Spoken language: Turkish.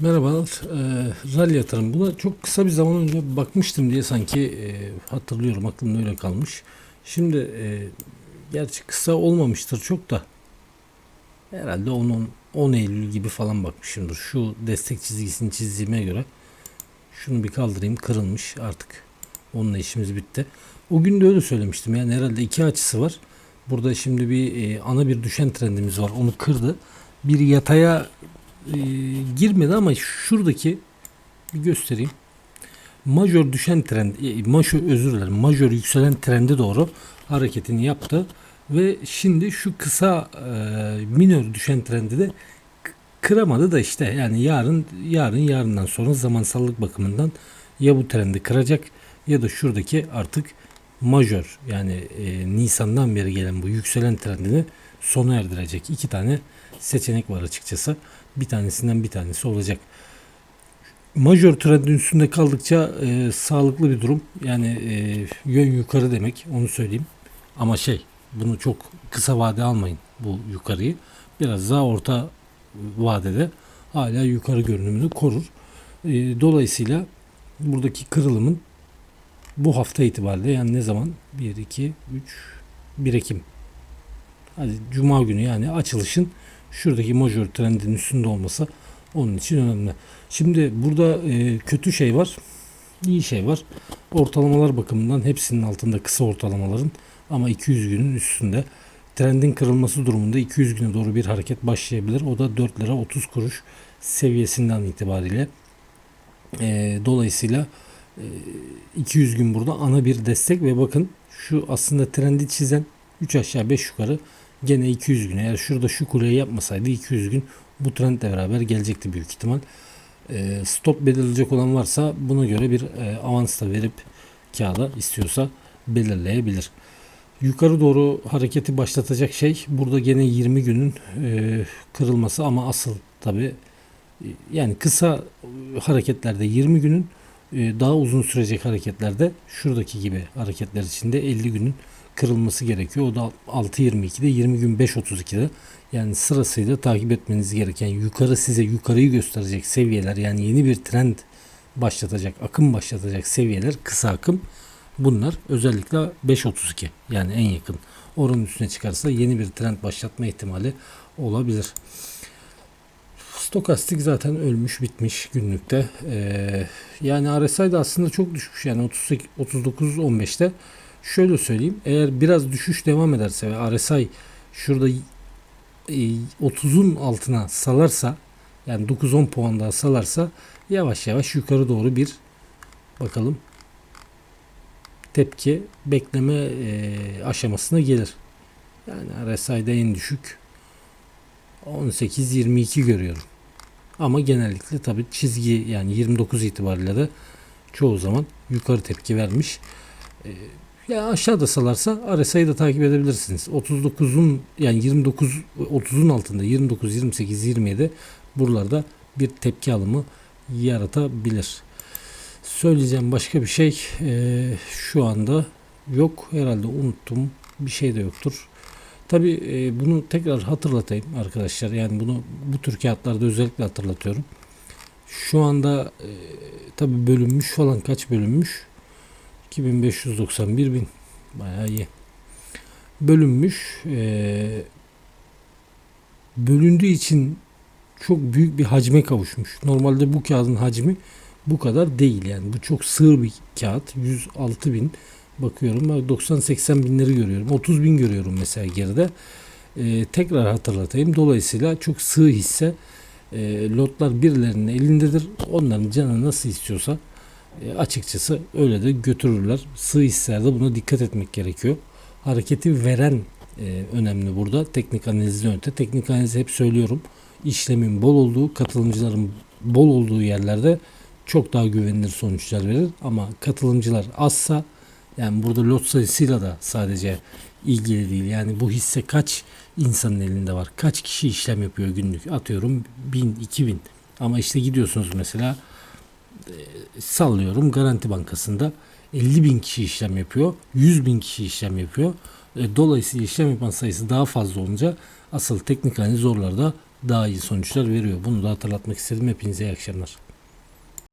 Merhabalar. Ee, rally yatırım. Buna çok kısa bir zaman önce bakmıştım diye sanki e, hatırlıyorum. Aklımda öyle kalmış. Şimdi e, gerçi kısa olmamıştır çok da. Herhalde 10, 10 Eylül gibi falan bakmışımdır. Şu destek çizgisini çizdiğime göre. Şunu bir kaldırayım. Kırılmış artık. Onunla işimiz bitti. O gün de öyle söylemiştim. Yani herhalde iki açısı var. Burada şimdi bir e, ana bir düşen trendimiz var. Onu kırdı. Bir yataya e, girmedi ama şuradaki bir göstereyim. Majör düşen trend, e, majör özür dilerim, majör yükselen trende doğru hareketini yaptı ve şimdi şu kısa e, minör düşen trendi de kıramadı da işte yani yarın yarın yarından sonra zamansallık bakımından ya bu trendi kıracak ya da şuradaki artık majör yani e, Nisan'dan beri gelen bu yükselen trendini sona erdirecek. iki tane seçenek var açıkçası. Bir tanesinden bir tanesi olacak. Majör trendin üstünde kaldıkça e, sağlıklı bir durum. Yani e, yön yukarı demek onu söyleyeyim. Ama şey bunu çok kısa vade almayın bu yukarıyı. Biraz daha orta vadede hala yukarı görünümünü korur. E, dolayısıyla buradaki kırılımın bu hafta itibariyle yani ne zaman? 1, 2, 3, 1 Ekim. Hadi Cuma günü yani açılışın şuradaki majör trendin üstünde olması onun için önemli. Şimdi burada e, kötü şey var, iyi şey var. Ortalamalar bakımından hepsinin altında kısa ortalamaların ama 200 günün üstünde. Trendin kırılması durumunda 200 güne doğru bir hareket başlayabilir. O da 4 lira 30 kuruş seviyesinden itibariyle. E, dolayısıyla e, 200 gün burada ana bir destek ve bakın şu aslında trendi çizen 3 aşağı 5 yukarı gene 200 gün. Eğer şurada şu kuleyi yapmasaydı 200 gün bu trendle beraber gelecekti büyük ihtimal. E, stop belirleyecek olan varsa buna göre bir e, avans da verip kağıda istiyorsa belirleyebilir. Yukarı doğru hareketi başlatacak şey burada gene 20 günün e, kırılması ama asıl tabi yani kısa e, hareketlerde 20 günün e, daha uzun sürecek hareketlerde şuradaki gibi hareketler içinde 50 günün kırılması gerekiyor. O da 6.22'de 20 gün 5.32'de yani sırasıyla takip etmeniz gereken yukarı size yukarıyı gösterecek seviyeler yani yeni bir trend başlatacak, akım başlatacak seviyeler kısa akım. Bunlar özellikle 5.32 yani en yakın. Oranın üstüne çıkarsa yeni bir trend başlatma ihtimali olabilir. Stokastik zaten ölmüş bitmiş günlükte. Ee, yani RSI de aslında çok düşmüş yani 38 39 15'te. Şöyle söyleyeyim eğer biraz düşüş devam ederse ve RSI şurada e, 30'un altına salarsa yani 9-10 puan daha salarsa yavaş yavaş yukarı doğru bir bakalım tepki bekleme e, aşamasına gelir. Yani RSI'de en düşük 18-22 görüyorum. Ama genellikle tabi çizgi yani 29 itibariyle de çoğu zaman yukarı tepki vermiş. Ee, ya aşağıda salarsa RSI'yi da takip edebilirsiniz. 39'un yani 29 30'un altında 29 28 27 buralarda bir tepki alımı yaratabilir. Söyleyeceğim başka bir şey ee, şu anda yok. Herhalde unuttum. Bir şey de yoktur. Tabi e, bunu tekrar hatırlatayım arkadaşlar. Yani bunu bu tür kağıtlarda özellikle hatırlatıyorum. Şu anda e, tabi bölünmüş falan kaç bölünmüş? 2591 bin. Bayağı iyi. Bölünmüş. E, bölündüğü için çok büyük bir hacme kavuşmuş. Normalde bu kağıdın hacmi bu kadar değil yani. Bu çok sığ bir kağıt. 106 bin bakıyorum. 90-80 binleri görüyorum. 30 bin görüyorum mesela geride. Ee, tekrar hatırlatayım. Dolayısıyla çok sığ hisse e, lotlar birilerinin elindedir. Onların canı nasıl istiyorsa e, açıkçası öyle de götürürler. Sığ hisselerde buna dikkat etmek gerekiyor. Hareketi veren e, önemli burada. Teknik analizden öte. Teknik analizi hep söylüyorum. İşlemin bol olduğu, katılımcıların bol olduğu yerlerde çok daha güvenilir sonuçlar verir. Ama katılımcılar azsa yani burada lot sayısıyla da sadece ilgili değil. Yani bu hisse kaç insanın elinde var? Kaç kişi işlem yapıyor günlük? Atıyorum 1000, 2000. Ama işte gidiyorsunuz mesela e, sallıyorum Garanti Bankası'nda 50 bin kişi işlem yapıyor. 100 bin kişi işlem yapıyor. E, dolayısıyla işlem yapan sayısı daha fazla olunca asıl teknik analiz oralarda daha iyi sonuçlar veriyor. Bunu da hatırlatmak istedim. Hepinize iyi akşamlar.